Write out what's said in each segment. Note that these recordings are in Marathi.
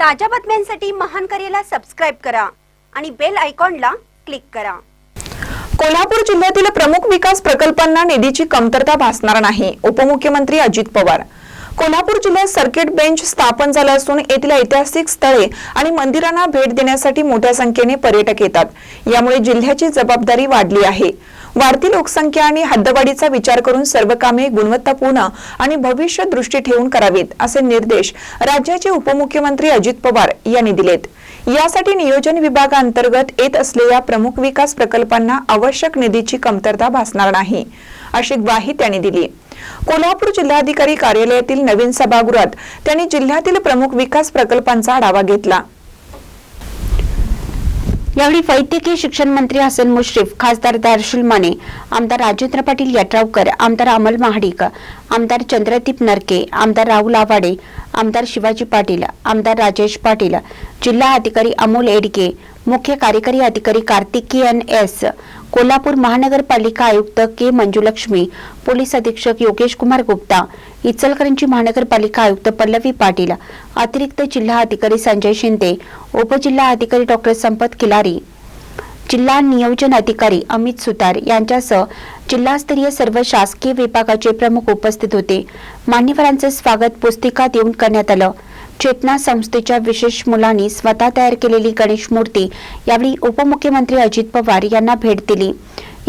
ताज्या बातम्यांसाठी महान करेला सबस्क्राईब करा आणि बेल आयकॉनला क्लिक करा. कोल्हापूर जिल्ह्यातील प्रमुख विकास प्रकल्पांना निधीची कमतरता भासणार नाही उपमुख्यमंत्री अजित पवार. कोल्हापूर जिल्ह्यात सर्किट बेंच स्थापन झाला असून येथील ऐतिहासिक स्थळे आणि मंदिरांना भेट देण्यासाठी मोठ्या संख्येने पर्यटक येतात. यामुळे जिल्ह्याची जबाबदारी वाढली आहे. वाढती लोकसंख्या आणि हद्दवाढीचा विचार करून सर्व कामे गुणवत्तापूर्ण आणि भविष्य दृष्टी ठेवून करावीत असे निर्देश राज्याचे उपमुख्यमंत्री अजित पवार यांनी दिलेत. यासाठी नियोजन विभागांतर्गत येत असलेल्या प्रमुख विकास प्रकल्पांना आवश्यक निधीची कमतरता भासणार नाही अशी ग्वाही त्यांनी दिली. कोल्हापूर जिल्हाधिकारी कार्यालयातील नवीन सभागृहात त्यांनी जिल्ह्यातील प्रमुख विकास प्रकल्पांचा आढावा घेतला. यावेळी वैद्यकीय शिक्षण मंत्री हसन मुश्रीफ खासदार दार्शुल माने आमदार राजेंद्र पाटील यड्रावकर आमदार अमल महाडिक आमदार चंद्रदीप नरके आमदार राहुल आवाडे आमदार शिवाजी पाटील आमदार राजेश पाटील जिल्हा अधिकारी अमोल एडके मुख्य कार्यकारी अधिकारी कार्तिकेयन एस कोल्हापूर महानगरपालिका आयुक्त के मंजुलक्ष्मी पोलीस अधीक्षक योगेश कुमार गुप्ता इचलकरंजी महानगरपालिका आयुक्त पल्लवी पाटील अतिरिक्त जिल्हा अधिकारी संजय शिंदे उपजिल्हा अधिकारी डॉक्टर संपत किलारी जिल्हा नियोजन अधिकारी अमित सुतार यांच्यासह जिल्हास्तरीय सर्व शासकीय विभागाचे प्रमुख उपस्थित होते. मान्यवरांचे स्वागत पुस्तिका देऊन करण्यात आलं. चेतना संस्थेच्या विशेष मुलांनी स्वतः तयार केलेली गणेश मूर्ती यावेळी उपमुख्यमंत्री अजित पवार यांना भेट दिली.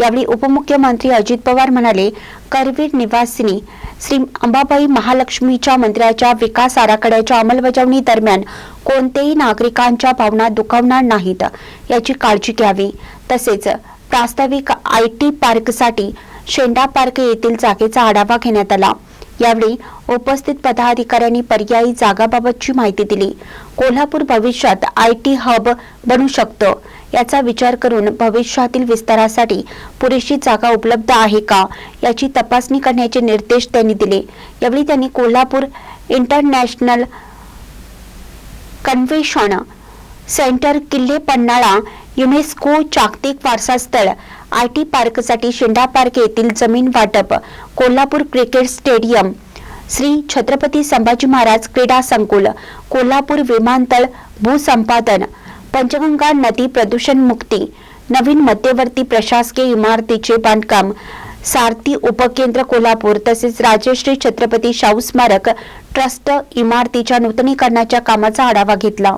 यावेळी उपमुख्यमंत्री अजित पवार म्हणाले करवीर निवासिनी श्री अंबाबाई महालक्ष्मीच्या मंदिराच्या विकास आराखड्याच्या अंमलबजावणी दरम्यान कोणत्याही नागरिकांच्या भावना दुखावणार नाहीत याची काळजी घ्यावी. तसेच प्रास्ताविक आय टी पार्कसाठी शेंडा पार्क येथील जागेचा आढावा घेण्यात आला. यावेळी उपस्थित पदाधिकाऱ्यांनी पर्यायी जागाबाबतची माहिती दिली. कोल्हापूर भविष्यात आय टी हब बनू शकतं. याचा विचार करून भविष्यातील विस्तारासाठी पुरेशी जागा उपलब्ध आहे का याची तपासणी करण्याचे निर्देश त्यांनी दिले. यावेळी त्यांनी कोल्हापूर इंटरनॅशनल कन्व्हेन्शन सेंटर किल्ले पन्हाळा युनेस्को जागतिक वारसा स्थळ आय टी पार्कसाठी शेंडा पार्क येथील जमीन वाटप कोल्हापूर क्रिकेट स्टेडियम श्री छत्रपती संभाजी महाराज क्रीडा संकुल कोल्हापूर विमानतळ भूसंपादन पंचगंगा नदी प्रदूषण मुक्ती नवीन मध्यवर्ती प्रशासकीय इमारतीचे बांधकाम सारथी उपकेंद्र कोल्हापूर तसेच राजश्री छत्रपती शाहू स्मारक ट्रस्ट इमारतीच्या नूतनीकरणाच्या कामाचा आढावा घेतला.